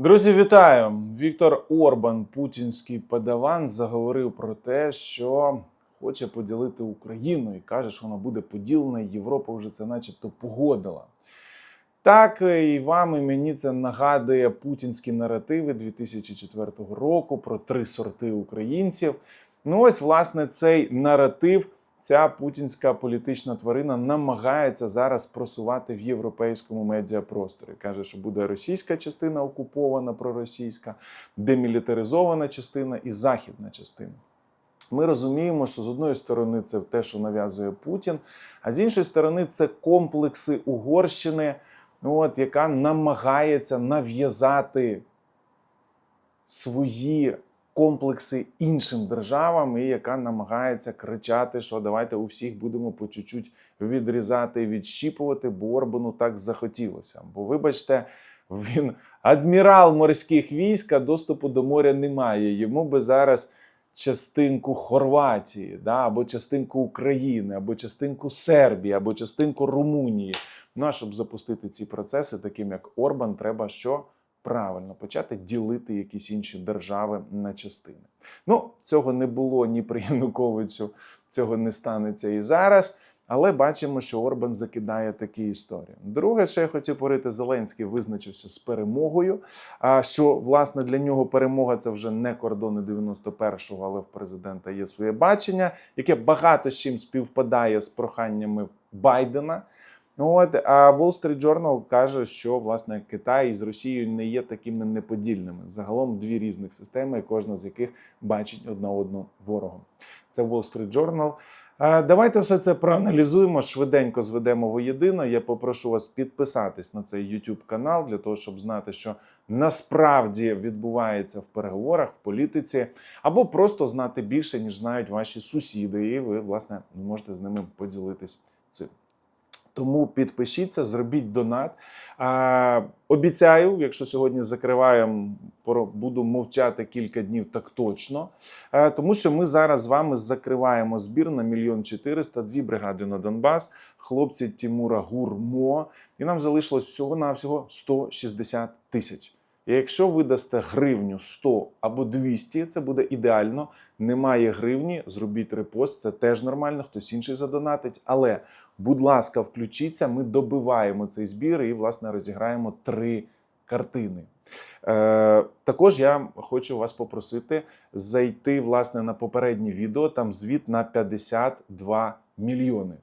Друзі, вітаю! Віктор Орбан, путінський подаван, заговорив про те, що хоче поділити Україну і каже, що вона буде поділена, і Європа вже це начебто погодила. Так, і вам, і мені це нагадує путінські наративи 2004 року про три сорти українців. Ну, ось, власне, цей наратив ця путінська політична тварина намагається зараз просувати в європейському медіапросторі. Каже, що буде російська частина окупована проросійська, демілітаризована частина і західна частина. Ми розуміємо, що з одної сторони це те, що нав'язує Путін, а з іншої сторони, це комплекси Угорщини, от, яка намагається нав'язати свої комплекси іншим державам, і яка намагається кричати, що давайте у всіх будемо по чуть-чуть відрізати відщіпувати, бо Орбану так захотілося. Бо, вибачте, він адмірал морських військ, а доступу до моря немає. Йому би зараз частинку Хорватії, да, або частинку України, або частинку Сербії, або частинку Румунії. Ну а щоб запустити ці процеси, таким як Орбан, треба що? Правильно почати ділити якісь інші держави на частини. Ну, цього не було ні при Януковичу, цього не станеться і зараз. Але бачимо, що Орбан закидає такі історії. Друге, що я хотів говорити, Зеленський визначився з перемогою. А що власне для нього перемога це вже не кордони 91-го, але в президента є своє бачення, яке багато з чим співпадає з проханнями Байдена. От а Wall Street Journal каже, що власне Китай з Росією не є такими неподільними. Загалом дві різних системи, кожна з яких бачить одна одну ворогом. Це Wall Street Journal. Давайте все це проаналізуємо, швиденько зведемо воєдино. Я попрошу вас підписатись на цей YouTube канал для того, щоб знати, що насправді відбувається в переговорах, в політиці, або просто знати більше, ніж знають ваші сусіди, і ви, власне, можете з ними поділитись цим. Тому підпишіться, зробіть донат. А, обіцяю, якщо сьогодні закриваємо, буду мовчати кілька днів, так точно. А, тому що ми зараз з вами закриваємо збір на мільйон чотириста, дві бригади на Донбас, хлопці Тімура Гурмо. І нам залишилось всього-навсього 160 тисяч. І якщо ви дасте гривню 100 або 200, це буде ідеально. Немає гривні, зробіть репост, це теж нормально, хтось інший задонатить. Але, будь ласка, включіться, ми добиваємо цей збір і, власне, розіграємо три картини. Е, також я хочу вас попросити зайти власне на попереднє відео. Там звіт на 52 мільйони.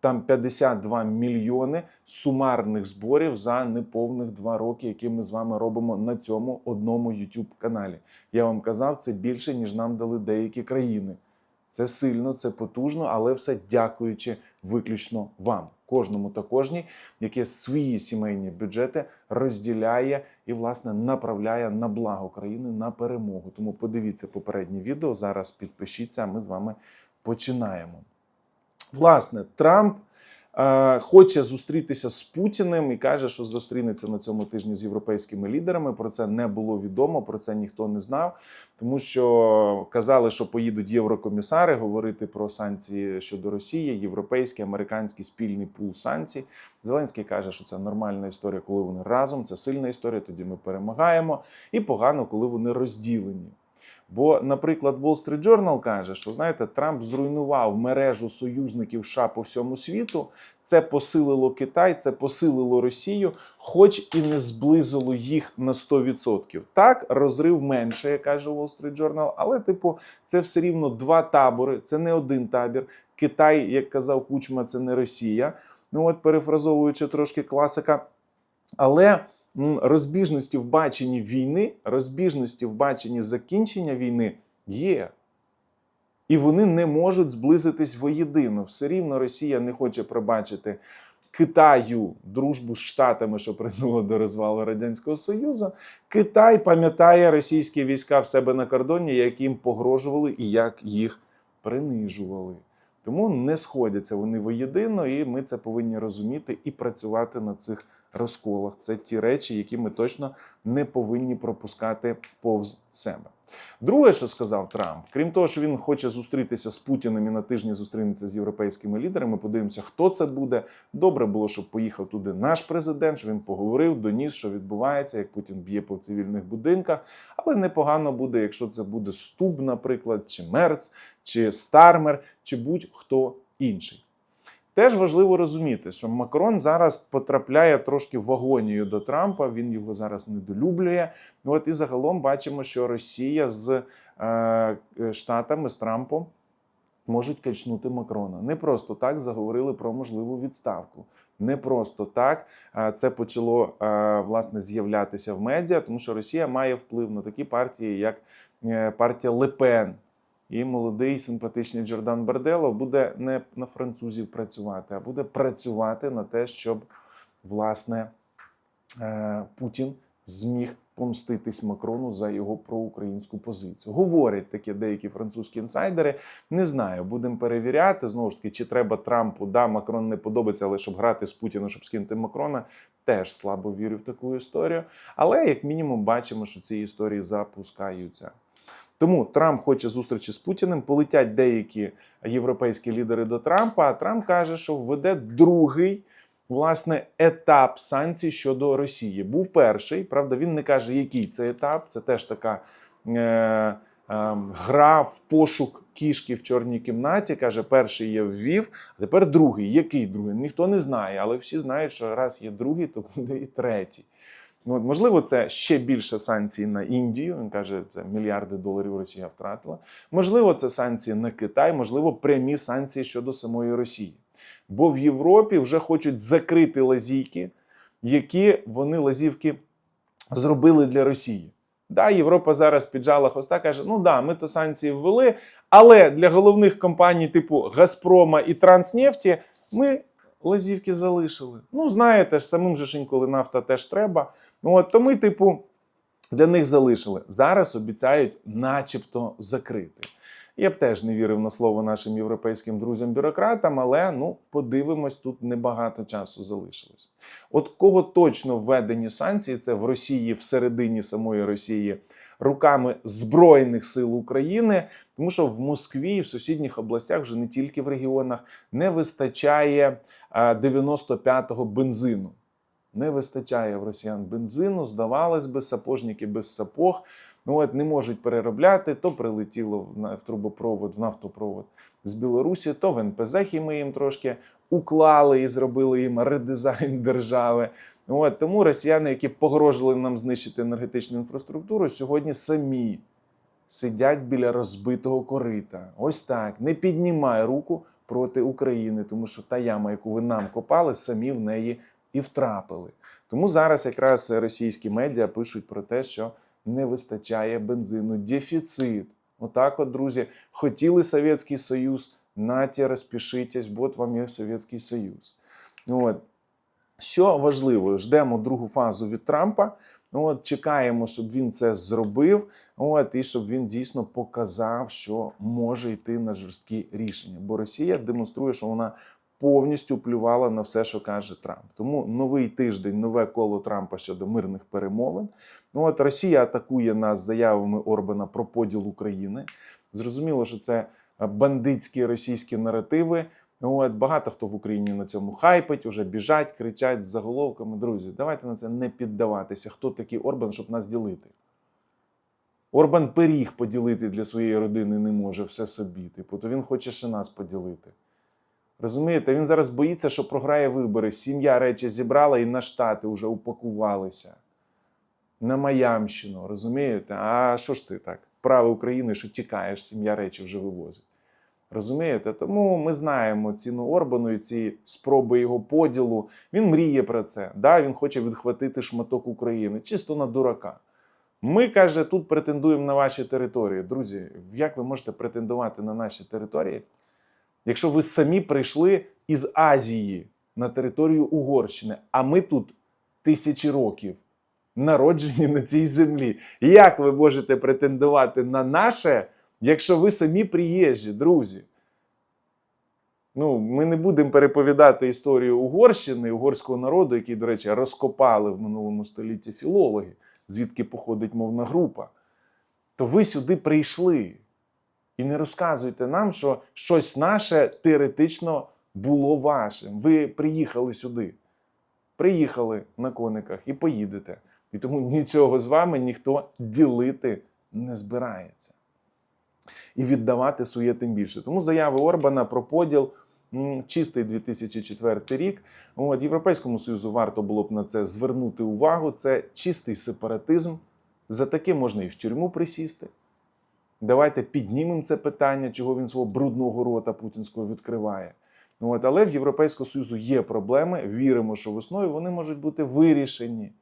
Там 52 мільйони сумарних зборів за неповних два роки, які ми з вами робимо на цьому одному youtube каналі. Я вам казав, це більше, ніж нам дали деякі країни. Це сильно, це потужно, але все дякуючи виключно вам, кожному та кожній, яке свої сімейні бюджети розділяє і, власне, направляє на благо країни на перемогу. Тому подивіться попереднє відео. Зараз підпишіться, а ми з вами починаємо. Власне, Трамп е, хоче зустрітися з Путіним і каже, що зустрінеться на цьому тижні з європейськими лідерами. Про це не було відомо, про це ніхто не знав, тому що казали, що поїдуть єврокомісари говорити про санкції щодо Росії, європейський, американський спільний пул санкцій. Зеленський каже, що це нормальна історія, коли вони разом. Це сильна історія. Тоді ми перемагаємо. І погано, коли вони розділені. Бо, наприклад, Wall Street Journal каже, що знаєте, Трамп зруйнував мережу союзників США по всьому світу. Це посилило Китай, це посилило Росію, хоч і не зблизило їх на 100%. Так, розрив менше, як каже Wall Street Journal, але, типу, це все рівно два табори, це не один табір. Китай, як казав Кучма, це не Росія. Ну от, перефразовуючи трошки класика. Але розбіжності в баченні війни, розбіжності в баченні закінчення війни є. І вони не можуть зблизитись воєдино. Все рівно Росія не хоче пробачити Китаю дружбу з Штатами, що призвело до розвалу Радянського Союзу. Китай пам'ятає російські війська в себе на кордоні, як їм погрожували і як їх принижували. Тому не сходяться вони воєдино, і ми це повинні розуміти і працювати на цих розколах. Це ті речі, які ми точно не повинні пропускати повз себе. Друге, що сказав Трамп, крім того, що він хоче зустрітися з Путіним і на тижні зустрінеться з європейськими лідерами. Подивимося, хто це буде. Добре було, щоб поїхав туди наш президент, щоб він поговорив, доніс, що відбувається, як Путін б'є по цивільних будинках. Але непогано буде, якщо це буде Стуб, наприклад, чи Мерц, чи Стармер, чи будь-хто інший. Теж важливо розуміти, що Макрон зараз потрапляє трошки в агонію до Трампа. Він його зараз недолюблює. От і загалом бачимо, що Росія з е, Штатами з Трампом можуть качнути Макрона. Не просто так заговорили про можливу відставку. Не просто так е, це почало е, власне з'являтися в медіа, тому що Росія має вплив на такі партії, як е, партія Лепен. І молодий симпатичний Джордан Бардело буде не на французів працювати, а буде працювати на те, щоб власне е, Путін зміг помститись Макрону за його проукраїнську позицію. Говорять такі деякі французькі інсайдери. Не знаю, будемо перевіряти знову ж таки, чи треба Трампу. Да, Макрон не подобається, але щоб грати з Путіним, щоб скинути Макрона, теж слабо вірю в таку історію. Але як мінімум бачимо, що ці історії запускаються. Тому Трамп хоче зустрічі з Путіним. Полетять деякі європейські лідери до Трампа. А Трамп каже, що введе другий власне етап санкцій щодо Росії. Був перший. Правда, він не каже, який це етап. Це теж така е, е, гра в пошук кішки в чорній кімнаті. Каже, перший я ввів, а тепер другий. Який другий? Ніхто не знає, але всі знають, що раз є другий, то буде і третій. Ну, можливо, це ще більше санкцій на Індію. Він каже, це мільярди доларів Росія втратила. Можливо, це санкції на Китай, можливо, прямі санкції щодо самої Росії. Бо в Європі вже хочуть закрити лазійки, які вони лазівки зробили для Росії. Да, Європа зараз піджала хвоста, каже: ну да, ми то санкції ввели, але для головних компаній типу Газпрома і Транснефті ми лазівки залишили. Ну, знаєте ж, самим же ж інколи нафта теж треба. Ну, от, то ми, типу, для них залишили. Зараз обіцяють, начебто, закрити. Я б теж не вірив на слово нашим європейським друзям-бюрократам, але ну подивимось, тут небагато часу залишилось. От кого точно введені санкції, це в Росії, всередині самої Росії, руками Збройних сил України, тому що в Москві і в сусідніх областях, вже не тільки в регіонах, не вистачає 95-го бензину. Не вистачає в росіян бензину, здавалось би, сапожники без сапог. Ну от не можуть переробляти, то прилетіло в, трубопровод, в нафтопровод з Білорусі, то в НПЗ ми їм трошки уклали і зробили їм редизайн держави. От, тому росіяни, які погрожували нам знищити енергетичну інфраструктуру, сьогодні самі сидять біля розбитого корита. Ось так. Не піднімай руку проти України, тому що та яма, яку ви нам копали, самі в неї і втрапили. Тому зараз якраз російські медіа пишуть про те, що не вистачає бензину. Дефіцит. Отак, от, друзі, хотіли Совєтський Союз, наті, розпишитесь, бо от вам є Совєтський Союз. От. Що важливо, ждемо другу фазу від Трампа. Ну, От, чекаємо, щоб він це зробив. От, і щоб він дійсно показав, що може йти на жорсткі рішення. Бо Росія демонструє, що вона повністю плювала на все, що каже Трамп. Тому новий тиждень, нове коло Трампа щодо мирних перемовин. Ну от Росія атакує нас заявами Орбана про поділ України. Зрозуміло, що це бандитські російські наративи. От багато хто в Україні на цьому хайпить, уже біжать, кричать з заголовками. Друзі, давайте на це не піддаватися. Хто такий Орбан, щоб нас ділити? Орбан пиріг поділити для своєї родини не може все собі. Типу, то він хоче ще нас поділити. Розумієте, він зараз боїться, що програє вибори. Сім'я речі зібрала і на штати вже упакувалися. На Майамщину, розумієте? А що ж ти так? Право України, що тікаєш, сім'я речі вже вивозить. Розумієте? Тому ми знаємо ціну Орбану і ці спроби його поділу. Він мріє про це. Да, він хоче відхватити шматок України, чисто на дурака. Ми, каже, тут претендуємо на ваші території. Друзі, як ви можете претендувати на наші території, якщо ви самі прийшли із Азії на територію Угорщини, а ми тут тисячі років народжені на цій землі. Як ви можете претендувати на наше, якщо ви самі приїжджі, друзі? Ну, ми не будемо переповідати історію Угорщини, угорського народу, який, до речі, розкопали в минулому столітті філологи, звідки походить мовна група. То ви сюди прийшли. І не розказуйте нам, що щось наше теоретично було вашим. Ви приїхали сюди. Приїхали на кониках і поїдете. І тому нічого з вами ніхто ділити не збирається. І віддавати своє тим більше. Тому заяви Орбана про поділ чистий 2004 рік. От, Європейському Союзу варто було б на це звернути увагу. Це чистий сепаратизм. За таке можна і в тюрму присісти. Давайте піднімемо це питання, чого він свого брудного рота путінського відкриває. От, але в Європейського Союзу є проблеми. Віримо, що весною вони можуть бути вирішені.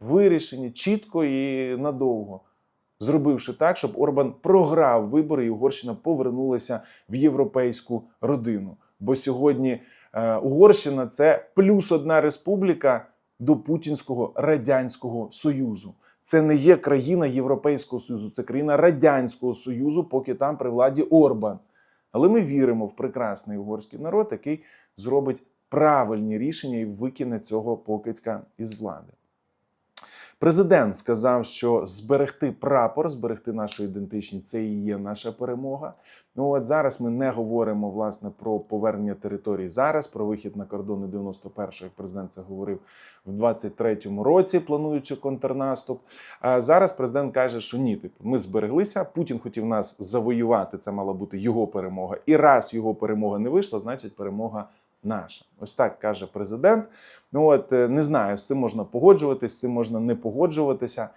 Вирішені чітко і надовго, зробивши так, щоб Орбан програв вибори і Угорщина повернулася в європейську родину. Бо сьогодні е, Угорщина це плюс одна республіка до Путінського Радянського Союзу. Це не є країна Європейського Союзу, це країна Радянського Союзу, поки там при владі Орбан. Але ми віримо в прекрасний угорський народ, який зробить правильні рішення і викине цього покидька із влади. Президент сказав, що зберегти прапор, зберегти нашу ідентичність це і є наша перемога. Ну от зараз ми не говоримо власне про повернення територій зараз, про вихід на кордони 91-го, як президент це говорив в 23-му році, плануючи контрнаступ. А зараз президент каже, що ні, типу, ми збереглися. Путін хотів нас завоювати. Це мала бути його перемога. І раз його перемога не вийшла, значить перемога наша. Ось так каже президент. Ну от е, не знаю, з цим можна погоджуватись, з цим можна не погоджуватися.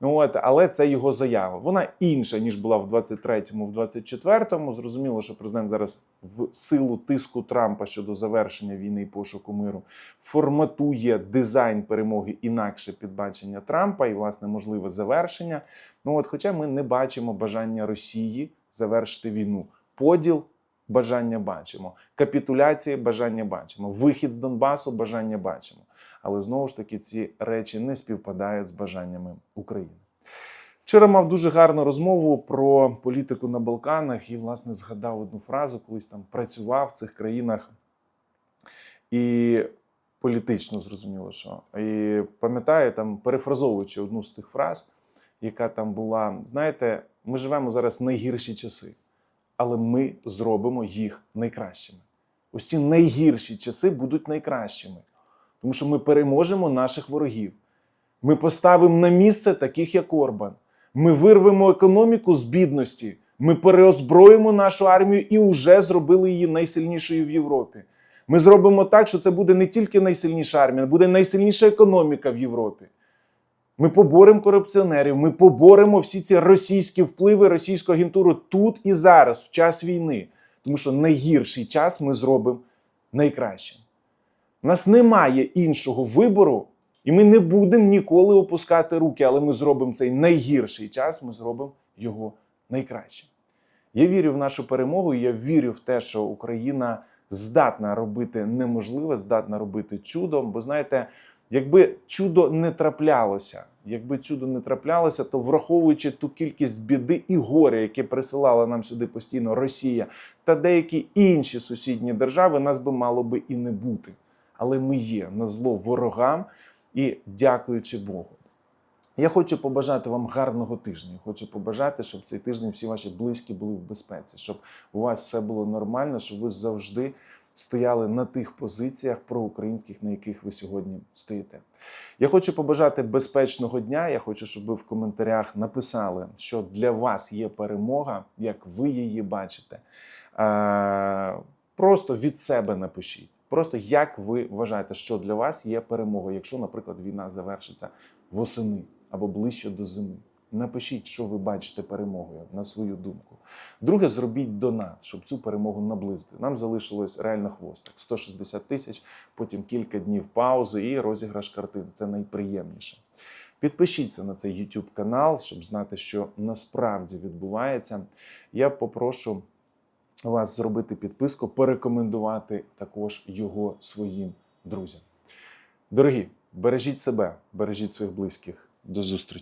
Ну от, але це його заява. Вона інша ніж була в 23-му, в 24-му. Зрозуміло, що президент зараз в силу тиску Трампа щодо завершення війни і пошуку миру форматує дизайн перемоги інакше під бачення Трампа і власне можливе завершення. Ну от, хоча ми не бачимо бажання Росії завершити війну. Поділ бажання бачимо. Капітуляції бажання бачимо. Вихід з Донбасу бажання бачимо. Але знову ж таки ці речі не співпадають з бажаннями України. Вчора мав дуже гарну розмову про політику на Балканах і, власне, згадав одну фразу, колись там працював в цих країнах. І політично зрозуміло, що. І пам'ятаю, там, перефразовуючи одну з тих фраз, яка там була: знаєте, ми живемо зараз найгірші часи але ми зробимо їх найкращими. Ось ці найгірші часи будуть найкращими, тому що ми переможемо наших ворогів. Ми поставимо на місце таких, як Орбан. Ми вирвемо економіку з бідності. Ми переозброїмо нашу армію і вже зробили її найсильнішою в Європі. Ми зробимо так, що це буде не тільки найсильніша армія, буде найсильніша економіка в Європі. Ми поборемо корупціонерів, ми поборемо всі ці російські впливи, російську агентуру тут і зараз, в час війни. Тому що найгірший час ми зробимо найкращим. У нас немає іншого вибору, і ми не будемо ніколи опускати руки, але ми зробимо цей найгірший час, ми зробимо його найкращим. Я вірю в нашу перемогу, і я вірю в те, що Україна здатна робити неможливе, здатна робити чудо. Бо знаєте, Якби чудо не траплялося, якби чудо не траплялося, то враховуючи ту кількість біди і горя, яке присилала нам сюди постійно Росія та деякі інші сусідні держави, нас би мало би і не бути. Але ми є на зло ворогам і дякуючи Богу. Я хочу побажати вам гарного тижня. Хочу побажати, щоб цей тиждень всі ваші близькі були в безпеці, щоб у вас все було нормально, щоб ви завжди стояли на тих позиціях проукраїнських, на яких ви сьогодні стоїте. Я хочу побажати безпечного дня. Я хочу, щоб ви в коментарях написали, що для вас є перемога, як ви її бачите. Просто від себе напишіть. Просто як ви вважаєте, що для вас є перемога, якщо, наприклад, війна завершиться восени або ближче до зими. Напишіть, що ви бачите перемогою на свою думку. Друге, зробіть донат, щоб цю перемогу наблизити. Нам залишилось реально хвостик 160 тисяч, потім кілька днів паузи і розіграш картин. Це найприємніше. Підпишіться на цей YouTube канал, щоб знати, що насправді відбувається. Я попрошу вас зробити підписку, порекомендувати також його своїм друзям. Дорогі, бережіть себе, бережіть своїх близьких. До зустрічі!